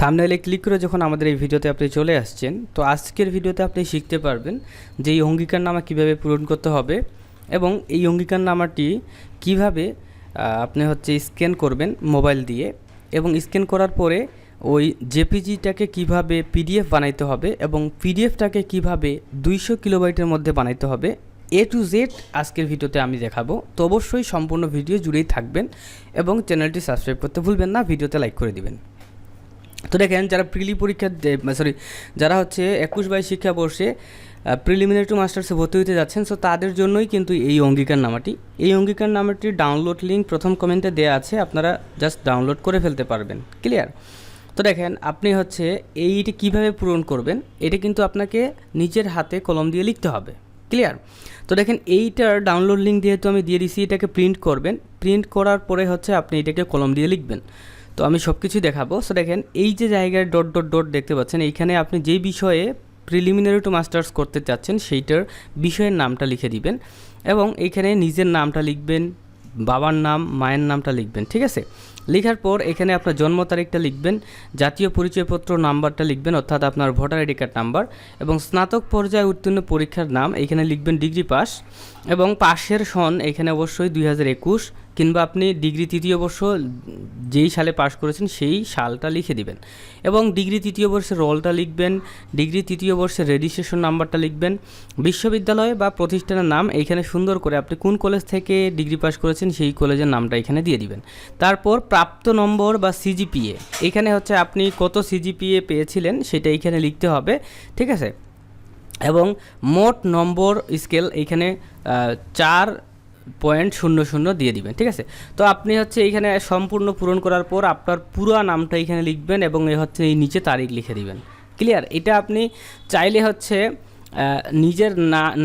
থামনেলে click করে যখন আমাদের এই ভিডিওতে আপনি চলে আসছেন, তো আজকের ভিডিওতে আপনি শিখতে পারবেন যে এই অঙ্গীকার নামা কীভাবে পূরণ করতে হবে এবং এই অঙ্গীকার নামাটি কীভাবে আপনি হচ্ছে স্ক্যান করবেন মোবাইল দিয়ে এবং স্ক্যান করার পরে ওই জেপিজিটাকে কীভাবে পিডিএফ বানাইতে হবে এবং পিডিএফটাকে কীভাবে দুইশো কিলোবাইটের মধ্যে বানাইতে হবে এ টু জেড আজকের ভিডিওতে আমি দেখাবো। তো অবশ্যই সম্পূর্ণ ভিডিও জুড়েই থাকবেন এবং চ্যানেলটি সাবস্ক্রাইব করতে ভুলবেন না ভিডিওতে লাইক করে দিবেন। তো দেখেন যারা প্রিলি পরীক্ষা সরি যারা হচ্ছে একুশ বাইশ শিক্ষাবর্ষে প্রিলিমিনারি টু মাস্টার্সে ভর্তি হতে যাচ্ছেন সো তাদের জন্যই কিন্তু এই অঙ্গীকার নামাটি। এই অঙ্গীকার নামাটির ডাউনলোড লিঙ্ক প্রথম কমেন্টে দেওয়া আছে, আপনারা জাস্ট ডাউনলোড করে ফেলতে পারবেন ক্লিয়ার তো দেখেন, আপনি হচ্ছে এইটি কীভাবে পূরণ করবেন, এটা কিন্তু আপনাকে নিজের হাতে কলম দিয়ে লিখতে হবে ক্লিয়ার তো দেখেন, এইটার ডাউনলোড লিঙ্ক যেহেতু আমি দিয়ে দিছি, এটাকে প্রিন্ট করবেন প্রিন্ট করার পরে হচ্ছে আপনি এটাকে কলম দিয়ে লিখবেন। তো আমি সব কিছুই দেখাবো। সো দেখেন, এই যে জায়গায় ডট ডট ডট দেখতে পাচ্ছেন, এইখানে আপনি যেই বিষয়ে প্রিলিমিনারি টু মাস্টার্স করতে চাচ্ছেন, সেইটার বিষয়ের নামটা লিখে দিবেন এবং এইখানে নিজের নামটা লিখবেন, বাবার নাম, মায়ের নামটা লিখবেন, ঠিক আছে? লেখার পর এখানে আপনার জন্ম তারিখটা লিখবেন, জাতীয় পরিচয়পত্র নাম্বারটা লিখবেন, অর্থাৎ আপনার ভোটার আইডি কার্ড নাম্বার এবং স্নাতক পর্যায়ে উত্তীর্ণ পরীক্ষার নাম, এখানে লিখবেন ডিগ্রি পাস এবং পাশের সন এখানে অবশ্যই দুই হাজার একুশ কিংবা আপনি ডিগ্রি তৃতীয় বর্ষ যেই সালে পাশ করেছেন সেই সালটা লিখে দিবেন। এবং ডিগ্রি তৃতীয় বর্ষের রোলটা লিখবেন, ডিগ্রি তৃতীয় বর্ষের রেজিস্ট্রেশন নাম্বারটা লিখবেন। বিশ্ববিদ্যালয় বা প্রতিষ্ঠানের নাম এইখানে সুন্দর করে আপনি কোন কলেজ থেকে ডিগ্রি পাস করেছেন সেই কলেজের নামটা এখানে দিয়ে দিবেন। তারপর প্রাপ্ত নম্বর বা সিজিপিএ এখানে হচ্ছে আপনি কত সিজিপিএ পেয়েছিলেন সেটা এইখানে লিখতে হবে, ঠিক আছে? এবং মোট নম্বর স্কেল এইখানে চার পয়েন্ট শূন্য শূন্য দিয়ে দিবেন, ঠিক আছে? তো আপনি হচ্ছে এইখানে সম্পূর্ণ পূরণ করার পর আপনার পুরো নামটা এখানে লিখবেন এবং এ হচ্ছে এই নিচে তারিখ লিখে দিবেন। ক্লিয়ার এটা আপনি চাইলে হচ্ছে নিজের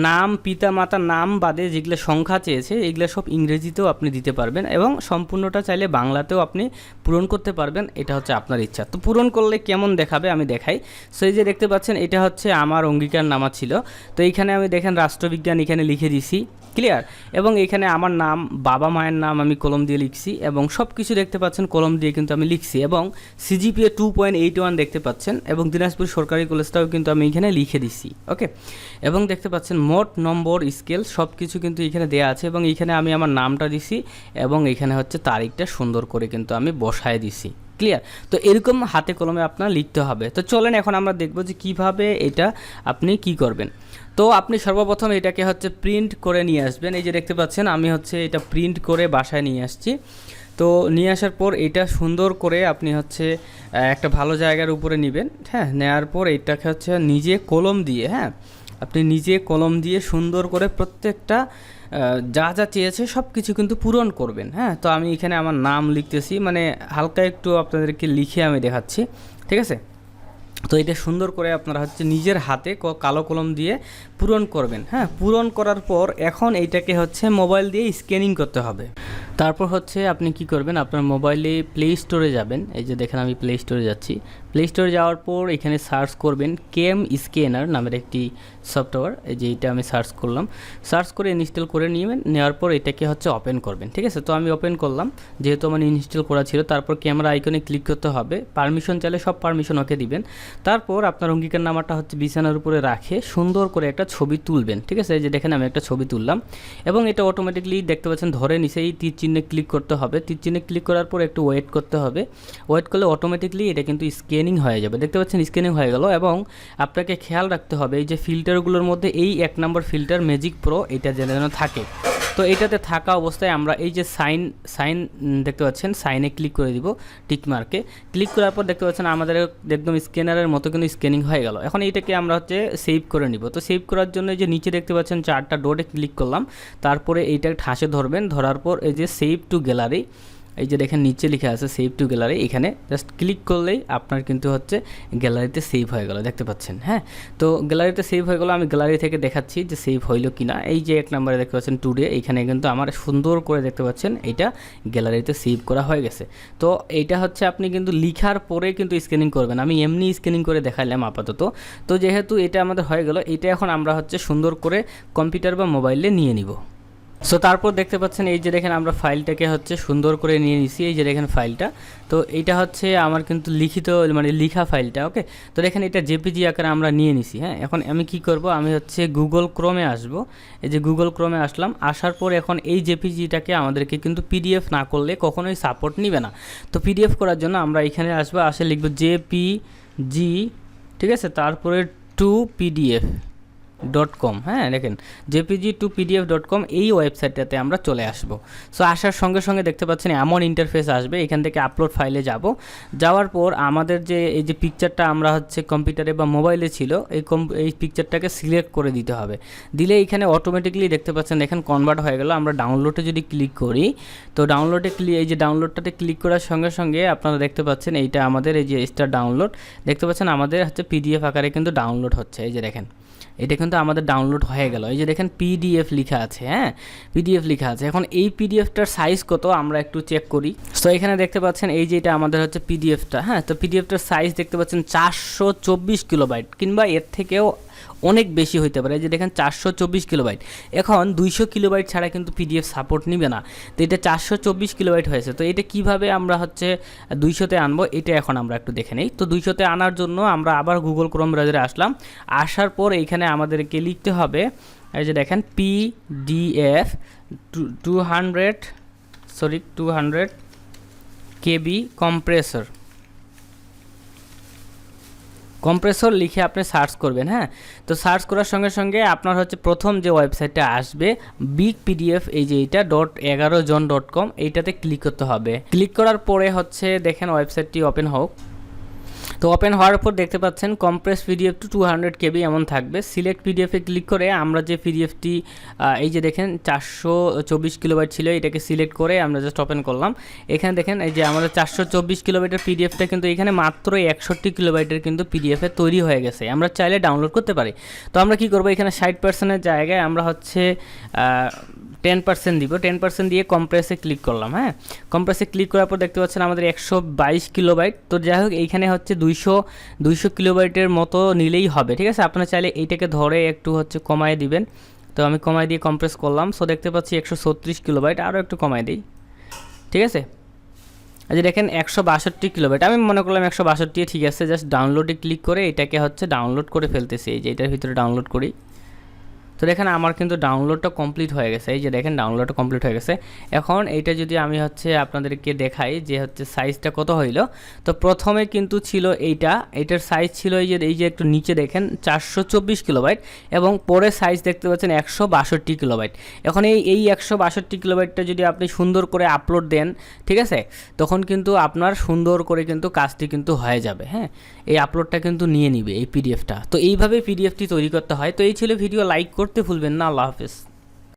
নাম, পিতা মাতার নাম বাদে যেগুলো সংখ্যা চেয়েছে, এগুলো সব ইংরেজিতেও আপনি দিতে পারবেন এবং সম্পূর্ণটা চাইলে বাংলাতেও আপনি পূরণ করতে পারবেন, এটা হচ্ছে আপনার ইচ্ছা। তো পূরণ করলে কেমন দেখাবে আমি দেখাই। সো এই যে দেখতে পাচ্ছেন, এটা হচ্ছে আমার অঙ্গীকার নামা ছিল। তো এইখানে আমি দেখেন, রাষ্ট্রবিজ্ঞান এখানে লিখে দিছি ক্লিয়ার এবং এখানে আমার নাম, বাবা মায়ের নাম আমি কলম দিয়ে লিখছি এবং সব কিছু দেখতে পাচ্ছেন, কলম দিয়ে কিন্তু আমি লিখছি এবং CGPA two point eight one দেখতে পাচ্ছেন এবং দিনাজপুর সরকারি কলেজটাও কিন্তু আমি এখানে লিখে দিচ্ছি ওকে এবং দেখতে পাচ্ছেন মোট নম্বর, স্কেল সব কিছু কিন্তু এখানে দেওয়া আছে এবং এখানে আমি আমার নামটা দিছি এবং এখানে হচ্ছে তারিখটা সুন্দর করে কিন্তু আমি বসায় দিছি। ক্লিয়ার তো এরকম হাতে কলমে আপনার লিখতে হবে। তো চলেন এখন আমরা দেখব যে কীভাবে এটা আপনি কি করবেন। তো আপনি সর্বপ্রথম এটাকে হচ্ছে প্রিন্ট করে নিয়ে আসবেন। এই যে দেখতে পাচ্ছেন, আমি হচ্ছে এটা প্রিন্ট করে বাসায় নিয়ে আসছি। তো নিয়ে আসার পর এটা সুন্দর করে আপনি হচ্ছে একটা ভালো জায়গার উপরে নেবেন হ্যাঁ? নেওয়ার পর এটাকে হচ্ছে নিজে কলম দিয়ে হ্যাঁ? আপনি নিজে কলম দিয়ে সুন্দর করে প্রত্যেকটা যা যা চেয়েছে সব কিছু কিন্তু পূরণ করবেন হ্যাঁ? তো আমি এখানে আমার নাম লিখতেছি মানে হালকা একটু আপনাদেরকে লিখে আমি দেখাচ্ছি, ঠিক আছে? তো এটা সুন্দর করে আপনারা হচ্ছে নিজের হাতে কালো কলম দিয়ে পূরণ করবেন হ্যাঁ? পূরণ করার পর এখন এইটাকে হচ্ছে মোবাইল দিয়ে স্ক্যানিং করতে হবে। তারপর হচ্ছে আপনি কি করবেন, আপনার মোবাইলে প্লে স্টোরে যাবেন। এই যে দেখেন আমি প্লে স্টোরে যাচ্ছি। প্লে স্টোরে যাওয়ার পর এখানে সার্চ করবেন কেম স্ক্যানার নামের একটি সফটওয়্যার এই যে এটা আমি সার্চ করলাম। সার্চ করে ইনস্টল করে নিবেন। নেওয়ার পর এটাকে হচ্ছে ওপেন করবেন। ঠিক আছে? তো আমি ওপেন করলাম। যেহেতু আমার ইনস্টল করা ছিল, তারপর ক্যামেরা আইকনে ক্লিক করতে হবে। পারমিশন চাইলে সব পারমিশন ওকে দিবেন। তারপর আপনার অঙ্গীকার নামাটা হচ্ছে বিছানার উপরে রাখে। সুন্দর করে একটা ছবি তুলবেন। ঠিক আছে? এই যে দেখেন আমি একটা ছবি তুললাম। এবং এটা অটোমেটিকলি দেখতে পাচ্ছেন, ধরে নিচে এই চিহ্নে ক্লিক করতে হবে। তীর চিহ্নে ক্লিক করার পর একটু ওয়েট করতে হবে। ওয়েট করলে অটোমেটিকলি এটা কিন্তু স্ক্যানিং হয়ে যাবে। দেখতে পাচ্ছেন স্ক্যানিং হয়ে গেল এবং আপনাকে খেয়াল রাখতে হবে এই যে ফিল্টারগুলোর মধ্যে এই এক নম্বর ফিল্টার ম্যাজিক প্রো এটা যেন থাকে। তো এটাতে থাকা অবস্থায় আমরা এই যে সাইন সাইন দেখতে পাচ্ছেন, সাইনে ক্লিক করে দিব টিক মার্কে। ক্লিক করার পর দেখতে পাচ্ছেন আমাদের একদম স্ক্যানারের মতো কিন্তু স্ক্যানিং হয়ে গেল। এখন এইটাকে আমরা হচ্ছে সেভ করে নিব। তো সেভ করার জন্য যে নিচে দেখতে পাচ্ছেন চারটা ডোটে ক্লিক করলাম। তারপরে এইটা ঠাসে ধরবেন। ধরার পর এই যে সেভ টু গ্যালারি এই যে দেখেন নিচে লিখে আছে সেভ টু গ্যালারি এখানে জাস্ট ক্লিক করলেই আপনার কিন্তু হচ্ছে গ্যালারিতে সেভ হয়ে গেল, দেখতে পাচ্ছেন হ্যাঁ? তো গ্যালারিতে সেভ হয়ে গেলো, আমি গ্যালারি থেকে দেখাচ্ছি যে সেভ হইল কি না এই যে এক নম্বরে দেখতে পাচ্ছেন টুডে এইখানে কিন্তু আমার সুন্দর করে দেখতে পাচ্ছেন এটা গ্যালারিতে সেভ করা হয়ে গেছে। তো এইটা হচ্ছে আপনি কিন্তু লিখার পরে কিন্তু স্ক্যানিং করবেন। আমি এমনি স্ক্যানিং করে দেখাইলাম আপাতত। তো যেহেতু এটা আমাদের হয়ে গেল, এটা এখন আমরা হচ্ছে সুন্দর করে কম্পিউটার বা মোবাইলে নিয়ে নিব। সো তারপর দেখতে পাচ্ছেন, এই যে দেখেন আমরা ফাইলটাকে হচ্ছে সুন্দর করে নিয়ে নিছি, এই যে দেখেন ফাইলটা। তো এইটা হচ্ছে আমার কিন্তু লিখিত মানে লিখা ফাইলটা, ওকে? তো দেখেন এটা জেপিজি আকারে আমরা নিয়ে নিছি হ্যাঁ? এখন আমি কি করব? আমি হচ্ছে গুগল ক্রোমে আসব। এই যে গুগল ক্রোমে আসলাম, আসার পর এখন এই জেপিজিটাকে আমাদেরকে কিন্তু পিডিএফ না করলে কখনোই সাপোর্ট নিবে না। তো পিডিএফ করার জন্য আমরা এখানে আসব, আসে লিখব জেপিজি, ঠিক আছে? তারপরে টু পিডিএফ। ডট কম হ্যাঁ দেখেন JPG to PDF dot com এই ওয়েবসাইটটাতে আমরা চলে আসব। সো আসার সঙ্গে সঙ্গে দেখতে পাচ্ছেন এমন ইন্টারফেস আসবে, এখান থেকে আপলোড ফাইলে যাব। যাওয়ার পর আমাদের যে, এই যে পিকচারটা আমরা হচ্ছে কম্পিউটারে বা মোবাইলে ছিল, এই কম এই পিকচারটাকে সিলেক্ট করে দিতে হবে। দিলে এখানে অটোমেটিকলি দেখতে পাচ্ছেন, দেখেন কনভার্ট হয়ে গেল। আমরা ডাউনলোডে যদি ক্লিক করি, তো ডাউনলোডে ক্লিক এই যে ডাউনলোডটাতে ক্লিক করার সঙ্গে সঙ্গে আপনারা দেখতে পাচ্ছেন, এইটা আমাদের এই যে স্টার ডাউনলোড দেখতে পাচ্ছেন আমাদের হচ্ছে পিডিএফ আকারে কিন্তু ডাউনলোড হচ্ছে, এই যে দেখেন। এটা কিন্তু আমাদের ডাউনলোড হয়ে গেল। এই যে দেখেন পিডিএফ লেখা আছে হ্যাঁ? পিডিএফ লেখা আছে। এখন এই পিডিএফটার সাইজ কত আমরা একটু চেক করি। তো এখানে দেখতে পাচ্ছেন এই যে এটা আমাদের হচ্ছে পিডিএফটা হ্যাঁ? তো পিডিএফটার সাইজ দেখতে পাচ্ছেন চারশো চব্বিশ কিলোবাইট কিংবা এর থেকেও অনেক বেশি হইতে পারে। যে দেখেন চারশো চব্বিশ কিলোবাইট। এখন দুইশো কিলোবাইট ছাড়া কিন্তু পিডিএফ সাপোর্ট নিবে না। তো এটা চারশো চব্বিশ কিলোবাইট হয়েছে। তো এটা কীভাবে আমরা হচ্ছে দুইশোতে আনব, এটা এখন আমরা একটু দেখে নেই। তো দুইশোতে আনার জন্য আমরা আবার গুগল ক্রোম ব্রাউজারে আসলাম। আসার পর এইখানে আমাদেরকে লিখতে হবে, এই যে দেখেন PDF to two hundred, sorry, two hundred KB compressor. Compressor লিখে আপনি সার্চ করবেন হ্যাঁ? তো সার্চ করার সঙ্গে সঙ্গে আপনার হচ্ছে প্রথম যে ওয়েবসাইটটা আসবে বিগ পিডিএফ এই যে এইটা ডট এগারো জন ডট কম এইটাতে ক্লিক করতে হবে। ক্লিক করার পরে হচ্ছে দেখেন ওয়েবসাইটটি ওপেন হোক। তো ওপেন হওয়ার পর দেখতে পাচ্ছেন compress PDF to two hundred KB এমন থাকবে। সিলেক্ট পিডিএফে ক্লিক করে আমরা যে পিডিএফটি এই যে দেখেন, চারশো চব্বিশ কিলোবাইট ছিল, এটাকে সিলেক্ট করে আমরা জাস্ট ওপেন করলাম। এখানে দেখেন, এই যে আমাদের চারশো চব্বিশ কিলোবাইটের পিডিএফটা কিন্তু এখানে মাত্র একষট্টি কিলোবাইটের কিন্তু পিডিএফে তৈরি হয়ে গেছে। আমরা চাইলে ডাউনলোড করতে পারি। তো আমরা কি করব? এখানে ষাট পার্সেন্টের জায়গায় আমরা হচ্ছে টেন পার্সেন্ট দিব। টেন পার্সেন্ট দিয়ে কম্প্রেসে ক্লিক করলাম হ্যাঁ? কম্প্রেসে ক্লিক করার পর দেখতে পাচ্ছেন আমাদের একশো বাইশ কিলোবাইট তো যাই হোক, এইখানে হচ্ছে দুইশো দুইশো কিলোবাইটের মতো নিলেই হবে, ঠিক আছে? আপনারা চাইলে এইটাকে ধরে একটু হচ্ছে কমায় দিবেন। তো আমি কমায় দিয়ে কম্প্রেস করলাম। সো দেখতে পাচ্ছি একশো ছত্রিশ কিলোবাইট আরও একটু কমায় দিই। ঠিক আছে? আচ্ছা দেখেন, একশো বাষট্টি কিলোবাইট আমি মনে করলাম একশো বাষট্টি ঠিক আছে, জাস্ট ডাউনলোডে ক্লিক করে এটাকে হচ্ছে ডাউনলোড করে ফেলতেছি। এই যে এটার ভিতরে ডাউনলোড করি। তো দেখেন আমার কিন্তু ডাউনলোডটা কমপ্লিট হয়ে গেছে। এই যে দেখেন ডাউনলোডটা কমপ্লিট হয়ে গেছে। এখন এইটা যদি আমি হচ্ছে আপনাদেরকে দেখাই যে হচ্ছে সাইজটা কত হইল, তো প্রথমে কিন্তু ছিল এইটা। এইটার সাইজ ছিল এই যে এই যে একটু নিচে দেখেন, চারশো চব্বিশ কিলোবাইট এবং পরে সাইজ দেখতে পাচ্ছেন একশো বাষট্টি কিলোবাইট এখন এই এই একশো বাষট্টি কিলোবাইটটা যদি আপনি সুন্দর করে আপলোড দেন, ঠিক আছে? তখন কিন্তু আপনার সুন্দর করে কিন্তু কাজটি কিন্তু হয়ে যাবে হ্যাঁ? এই আপলোডটা কিন্তু নিয়ে নিবে এই পিডিএফটা তো এইভাবে পিডিএফটি তৈরি করতে হয়। তো এই ছিল ভিডিও লাইক করতে ভুলবেন না আল্লাহ হাফেজ।